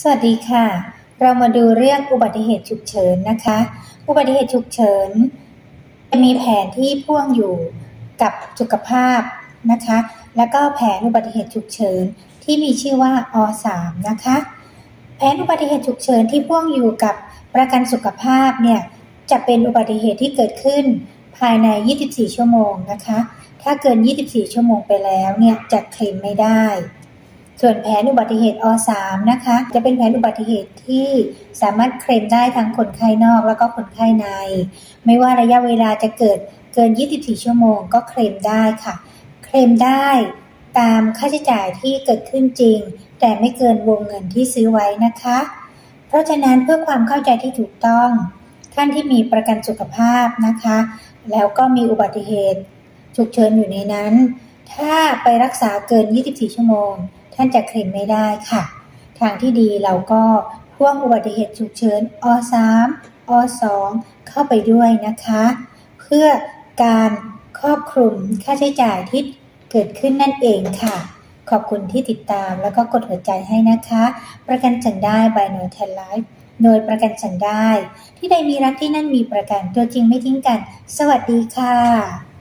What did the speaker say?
สวัสดีค่ะ เรามาดูเรื่องอุบัติเหตุฉุกเฉินนะคะ อุบัติเหตุฉุกเฉินจะมีแผนที่พ่วงอยู่กับสุขภาพนะคะ แล้วก็แผนอุบัติเหตุฉุกเฉินที่มีชื่อว่าอ3นะคะ แผนอุบัติเหตุฉุกเฉินที่พ่วงอยู่กับประกันสุขภาพเนี่ยจะเป็นอุบัติเหตุที่เกิดขึ้นภายใน 24 ชั่วโมงนะคะ ถ้าเกิน 24 ชั่วโมงไปแล้วเนี่ยจะเคลมไม่ได้ ส่วนแผนอุบัติเหตุอ3นะคะ จะเป็นแผนอุบัติเหตุที่สามารถเคลมได้ทั้งคนไข้นอกแล้วก็คนไข้ใน ไม่ว่าระยะเวลาจะเกิดเกิน 24 ชั่วโมงก็เคลมได้ค่ะ เคลมได้ตามค่าใช้จ่ายที่เกิดขึ้นจริง แต่ไม่เกินวงเงินที่ซื้อไว้นะคะ เพราะฉะนั้นเพื่อความเข้าใจที่ถูกต้อง ท่านที่มีประกันสุขภาพนะคะ แล้วก็มีอุบัติเหตุฉุกเฉินอยู่ในนั้น ถ้าไปรักษาเกิน 24 ชั่วโมง ท่านจะเคลมไม่ได้ค่ะ ทางที่ดีเราก็พ่วงอุบัติเหตุฉุกเฉินอ3อ2เข้าไปด้วยนะคะ เพื่อการครอบคลุมค่าใช้จ่ายที่เกิดขึ้นนั่นเองค่ะ ขอบคุณที่ติดตามแล้วก็กดหัวใจให้นะคะ ประกันฉันได้ by หน่วยแทนไลฟ์หน่วยประกันฉันได้ ที่ใดมีรักที่นั่นมีประกันตัวจริงไม่ทิ้งกัน สวัสดีค่ะ